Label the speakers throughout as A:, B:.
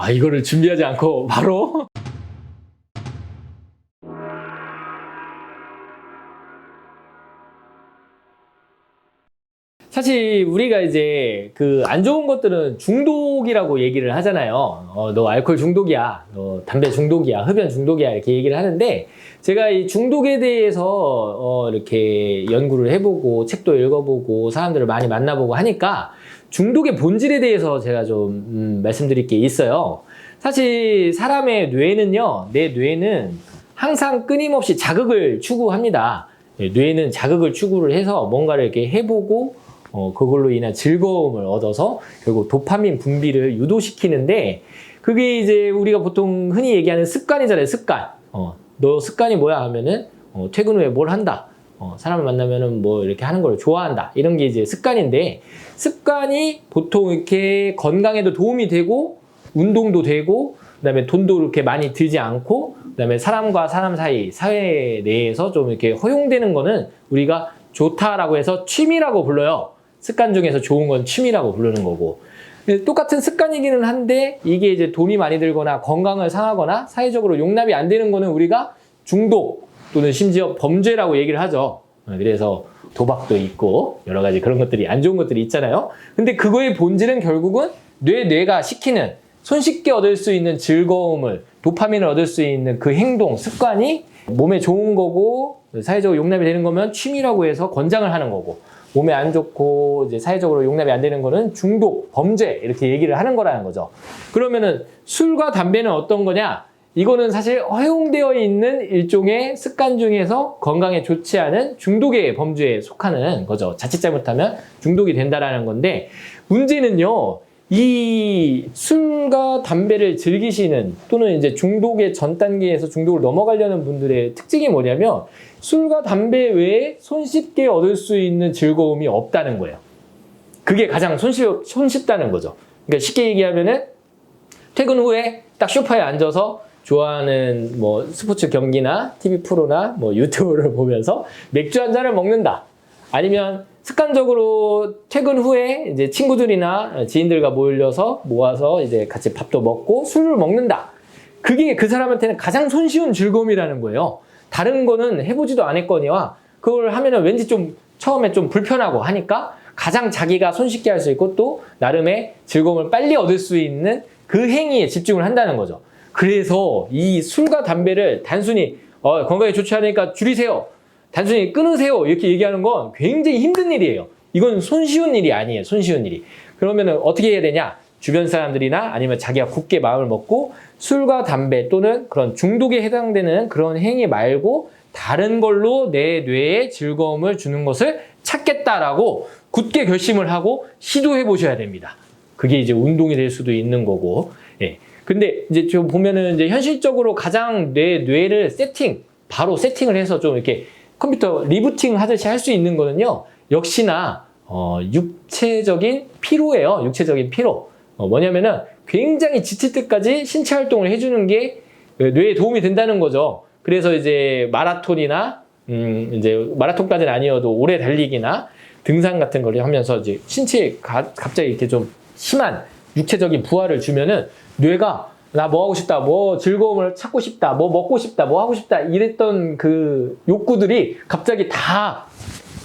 A: 아, 이거를 준비하지 않고 바로 사실 우리가 이제 그 안 좋은 것들은 중독이라고 얘기를 하잖아요. 어, 너 알코올 중독이야, 너 담배 중독이야, 흡연 중독이야 이렇게 얘기를 하는데 제가 이 중독에 대해서 어, 이렇게 연구를 해보고 책도 읽어보고 사람들을 많이 만나보고 하니까 중독의 본질에 대해서 제가 좀 음, 말씀드릴 게 있어요. 사실 사람의 뇌는요, 내 뇌는 항상 끊임없이 자극을 추구합니다. 예, 뇌는 자극을 추구를 해서 뭔가를 이렇게 해보고 어, 그걸로 인한 즐거움을 얻어서 결국 도파민 분비를 유도시키는데 그게 이제 우리가 보통 흔히 얘기하는 습관이잖아요. 습관. 어, 너 습관이 뭐야 하면은 어, 퇴근 후에 뭘 한다. 어, 사람을 만나면은 뭐 이렇게 하는 걸 좋아한다. 이런 게 이제 습관인데 습관이 보통 이렇게 건강에도 도움이 되고 운동도 되고 그다음에 돈도 이렇게 많이 들지 않고 그다음에 사람과 사람 사이 사회 내에서 좀 이렇게 허용되는 거는 우리가 좋다라고 해서 취미라고 불러요. 습관 중에서 좋은 건 취미라고 부르는 거고. 똑같은 습관이기는 한데 이게 이제 돈이 많이 들거나 건강을 상하거나 사회적으로 용납이 안 되는 거는 우리가 중독 또는 심지어 범죄라고 얘기를 하죠. 그래서 도박도 있고 여러 가지 그런 것들이 안 좋은 것들이 있잖아요. 근데 그거의 본질은 결국은 뇌 뇌가 시키는 손쉽게 얻을 수 있는 즐거움을 도파민을 얻을 수 있는 그 행동 습관이 몸에 좋은 거고 사회적으로 용납이 되는 거면 취미라고 해서 권장을 하는 거고 몸에 안 좋고 이제 사회적으로 용납이 안 되는 거는 중독, 범죄 이렇게 얘기를 하는 거라는 거죠. 그러면은 술과 담배는 어떤 거냐? 이거는 사실 허용되어 있는 일종의 습관 중에서 건강에 좋지 않은 중독의 범주에 속하는 거죠. 자칫 잘못하면 중독이 된다라는 건데 문제는요. 이 술과 담배를 즐기시는 또는 이제 중독의 전 단계에서 중독을 넘어가려는 분들의 특징이 뭐냐면 술과 담배 외에 손쉽게 얻을 수 있는 즐거움이 없다는 거예요. 그게 가장 손쉽, 손쉽다는 거죠. 그러니까 쉽게 얘기하면은 퇴근 후에 딱 소파에 앉아서 좋아하는 뭐 스포츠 경기나 TV 프로나 뭐 유튜브를 보면서 맥주 한 잔을 먹는다. 아니면 습관적으로 퇴근 후에 이제 친구들이나 지인들과 모여서 모아서 이제 같이 밥도 먹고 술을 먹는다. 그게 그 사람한테는 가장 손쉬운 즐거움이라는 거예요. 다른 거는 해보지도 않았거니와 그걸 하면은 왠지 좀 처음에 좀 불편하고 하니까 가장 자기가 손쉽게 할 수 있고 또 나름의 즐거움을 빨리 얻을 수 있는 그 행위에 집중을 한다는 거죠. 그래서 이 술과 담배를 단순히 어, 건강에 좋지 않으니까 줄이세요. 단순히 끊으세요. 이렇게 얘기하는 건 굉장히 힘든 일이에요. 이건 손쉬운 일이 아니에요. 손쉬운 일이. 그러면 어떻게 해야 되냐? 주변 사람들이나 아니면 자기가 굳게 마음을 먹고 술과 담배 또는 그런 중독에 해당되는 그런 행위 말고 다른 걸로 내 뇌에 즐거움을 주는 것을 찾겠다라고 굳게 결심을 하고 시도해 보셔야 됩니다. 그게 이제 운동이 될 수도 있는 거고. 예. 근데 이제 좀 보면은 이제 현실적으로 가장 뇌 뇌를 세팅 바로 세팅을 해서 좀 이렇게 컴퓨터 리부팅 하듯이 할 수 있는 거는요. 역시나 어, 육체적인 피로예요. 육체적인 피로. 어, 뭐냐면은 굉장히 지칠 때까지 신체 활동을 해주는 게 뇌에 도움이 된다는 거죠. 그래서 이제 마라톤이나 음, 이제 마라톤까지는 아니어도 오래 달리기나 등산 같은 걸 하면서 이제 신체에 가- 갑자기 이렇게 좀 심한 육체적인 부하를 주면은 뇌가 나 뭐 하고 싶다, 뭐 즐거움을 찾고 싶다, 뭐 먹고 싶다, 뭐 하고 싶다 이랬던 그 욕구들이 갑자기 다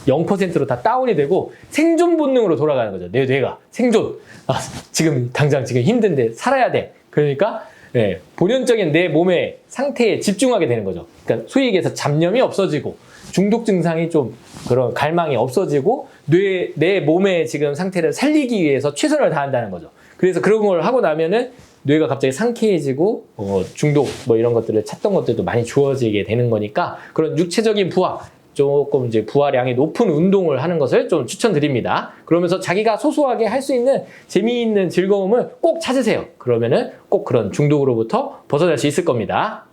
A: 0%로 다 다운이 되고 생존 본능으로 돌아가는 거죠. 내 뇌가 생존. 아, 지금 당장 지금 힘든데 살아야 돼. 그러니까 예, 본연적인 내 몸의 상태에 집중하게 되는 거죠. 그러니까 소위 얘기해서 잡념이 없어지고 중독 증상이 좀 그런 갈망이 없어지고 뇌, 내 몸의 지금 상태를 살리기 위해서 최선을 다한다는 거죠. 그래서 그런 걸 하고 나면은 뇌가 갑자기 상쾌해지고 어, 중독 뭐 이런 것들을 찾던 것들도 많이 주어지게 되는 거니까 그런 육체적인 부하 조금 이제 부하량이 높은 운동을 하는 것을 좀 추천드립니다. 그러면서 자기가 소소하게 할 수 있는 재미있는 즐거움을 꼭 찾으세요. 그러면은 꼭 그런 중독으로부터 벗어날 수 있을 겁니다.